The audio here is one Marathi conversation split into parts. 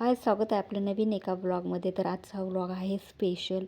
हाय स्वागत आहे आपलं नवीन एका ब्लॉगमध्ये तर आजचा व्लॉग आहे स्पेशल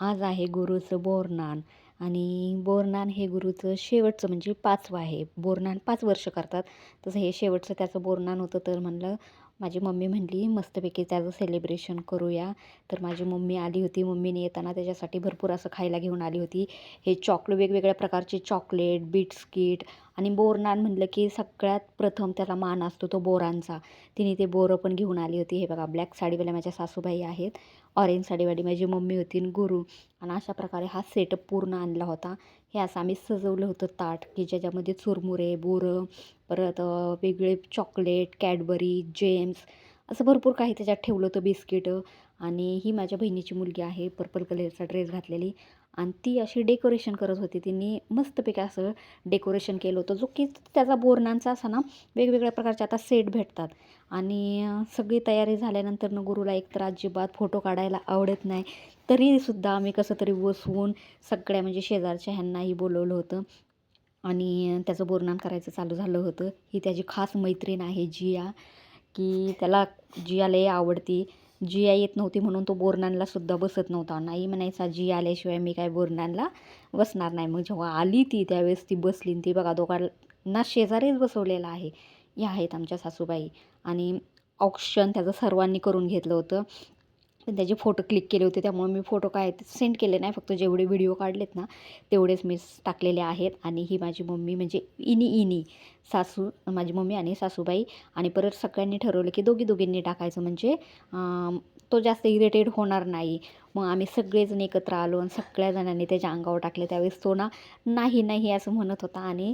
आज आहे गुरुचं बोरनान. आणि बोरनान हे गुरुचं शेवटचं म्हणजे पाचवं आहे. बोरनान पाच वर्ष करतात. तसं हे शेवटचं त्याचं बोरनान होतं. तर म्हणलं माझी मम्मी म्हणली मस्तपैकी त्याचं सेलिब्रेशन करूया. तर माझी मम्मी आली होती. मम्मीने येताना त्याच्यासाठी भरपूर असं खायला घेऊन आली होती. हे चॉकलेट वेगवेगळ्या प्रकारचे चॉकलेट बिस्किट आणि बोरनान म्हणलं की सगळ्यात प्रथम त्याला मान असतो तो बोरांचा. तिने ते बोरं पण घेऊन आली होती. हे बघा ब्लॅक साडीवाल्या माझ्या सासूबाई आहेत. ऑरेंज साडीवाली माझी मम्मी होती आणि गुरु. आणि अशा प्रकारे हा सेटअप पूर्ण आणला होता. हे असं आम्ही सजवलं होतं ताट की ज्याच्यामध्ये चुरमुरे बोरं परत वेगळे चॉकलेट कॅडबरी जेम्स असं भरपूर काही त्याच्यात ठेवलं होतं बिस्किटं. आणि ही माझ्या बहिणीची मुलगी आहे पर्पल कलरचा ड्रेस घातलेली. आणि ती अशी डेकोरेशन करत होती. तिने मस्तपैकी असं डेकोरेशन केलं होतं जो की त्याचा बोरणांचा असा ना वेगवेगळ्या प्रकारचे आता सेट भेटतात. आणि सगळी तयारी झाल्यानंतर न गुरुला एकतर अजिबात फोटो काढायला आवडत नाही. तरीसुद्धा आम्ही कसं तरी बसवून सगळ्या म्हणजे शेजारच्या ह्यांनाही बोलवलं होतं. आणि त्याचं बोरनान करायचं चालू झालं होतं. ही त्याची खास मैत्रीण आहे जिया की त्याला जिया लय आवडती. जिया येत नव्हती म्हणून तो बोरनानला सुद्धा बसत नव्हता. नाही म्हणायचा जिया आल्याशिवाय मी काय बोरनानला बसणार नाही. मग जेव्हा आली ती त्यावेळेस ती बसली ती बघा दोघांना शेजारीच बसवलेला आहे. या आहेत आमच्या सासूबाई. आणि ऑक्शन त्याचं सर्वांनी करून घेतलं होतं. पण त्याचे फोटो क्लिक केले होते त्यामुळे मी फोटो काय सेंड केले नाही. फक्त जेवढे व्हिडिओ काढलेत ना तेवढेच मी टाकलेले आहेत. आणि ही माझी मम्मी म्हणजे इनी इनी सासू माझी मम्मी आणि सासूबाई. आणि परत सगळ्यांनी ठरवलं की दोघी दोघींनी टाकायचं. म्हणजे तो जास्त इरिटेट होणार नाही. मग आम्ही सगळेजण एकत्र आलो आणि सगळ्या जणांनी त्याच्या अंगावर टाकले. त्यावेळेस तो ना नाही नाही असं म्हणत होता. आणि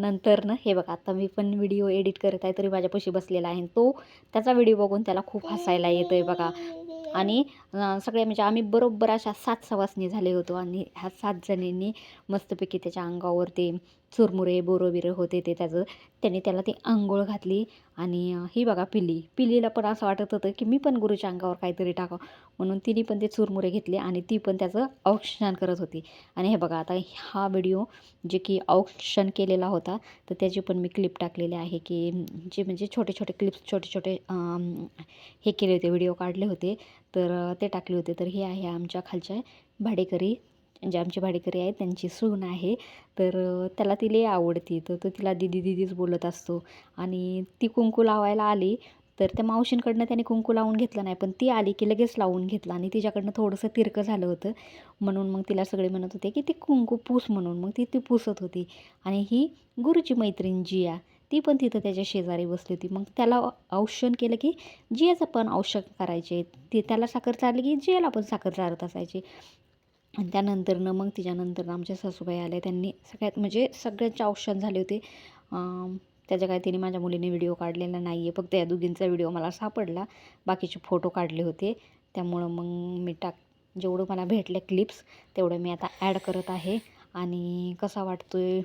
नंतर ना हे बघा आता मी पण व्हिडिओ एडिट करत आहे तरी माझ्यापाशी बसलेला आहे. तो त्याचा व्हिडिओ बघून त्याला खूप हसायला येतं आहे बघा. आणि सगळे म्हणजे आम्ही बरोबर अशा सात सवासनी झाले होतो. आणि ह्या सात जणींनी मस्तपैकी त्याच्या अंगावर ते चुरमुरे बोरं बिरं होते ते त्याचं. त्याने त्याला ती आंघोळ घातली आणि ही बघा पिली पिलीला पण असं वाटत होतं की मी पण गुरुच्या अंगावर काहीतरी टाकावं. म्हणून तिने पण ते चुरमुरे घेतले आणि ती पण त्याचं औक्षण करत होती. आणि हे बघा आता हा व्हिडिओ जे की औक्षण केलेला होता तर त्याची पण मी क्लिप टाकलेली आहे की जे म्हणजे छोटे छोटे क्लिप्स छोटे छोटे हे केले होते व्हिडिओ काढले होते. तर ते टाकले होते. तर हे आहे आमच्या खालच्या भाडेकरी म्हणजे जे आमचे भाडेकरी आहेत त्यांची सून आहे. तर त्याला ती लई आवडती. तर तो तिला दिदी दिदीच बोलत असतो. आणि ती कुंकू लावायला आली. तर त्या मावशींकडनं त्याने कुंकू लावून घेतलं नाही पण ती आली की लगेच लावून घेतलं आणि तिच्याकडनं थोडंसं तिरकं झालं होतं. म्हणून मग तिला सगळे म्हणत होते की ती कुंकू पूस म्हणून. मग ती ती पुसत होती. आणि ही गुरुची मैत्रीण जिया ती पण तिथं त्याच्या शेजारी बसली होती. मग त्याला औषण केलं की जियाचं पण औषण करायचे. ते त्याला साखर चारली की जियाला पण साखर चारत असायची. आणि त्यानंतरनं मग तिच्यानंतरनं आमच्या सासूबाई आल्या. त्यांनी सगळ्यात म्हणजे सगळ्यांचे औषध झाले होते. त्याच्या काय तिने माझ्या मुलीने व्हिडिओ काढलेला नाही आहे फक्त या दोघींचा व्हिडिओ मला सापडला. बाकीचे फोटो काढले होते. त्यामुळं मग मी टाक जेवढं मला भेटले क्लिप्स तेवढं मी आता ॲड करत आहे. आणि कसा वाटतो आहे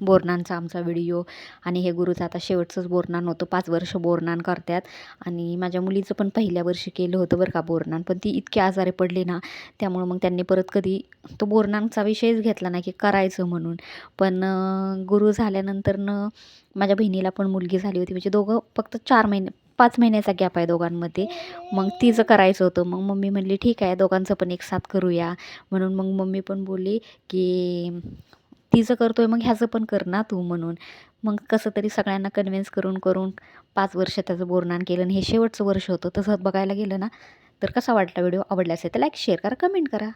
बोरनानचा आमचा व्हिडिओ. आणि हे गुरुचं आता शेवटचंच बोरनान होतं. पाच वर्ष बोरनान करतात आणि माझ्या मुलीचं पण पहिल्या वर्षी केलं होतं बरं का बोरनान पण ती इतकी आजारी पडली ना त्यामुळं मग त्यांनी परत कधी तो बोरनानचा विषयच घेतला नाही की करायचं म्हणून. पण गुरु झाल्यानंतरनं माझ्या बहिणीला पण मुलगी झाली होती. म्हणजे दोघं फक्त चार महिने पाच महिन्याचा गॅप आहे दोघांमध्ये. मग तिचं करायचं होतं. मग मम्मी म्हणली ठीक आहे दोघांचं पण एक साथ करूया. म्हणून मग मम्मी पण बोलली की तिचं करतो आहे मग ह्याचं पण कर ना तू म्हणून. मग कसं तरी सगळ्यांना कन्व्हिन्स करून करून पाच वर्ष त्याचं बोरनान केलं आणि हे शेवटचं वर्ष होतं. तसं बघायला गेलं ना तर कसा वाटला व्हिडिओ आवडला असेल तर लाईक शेअर करा कमेंट करा.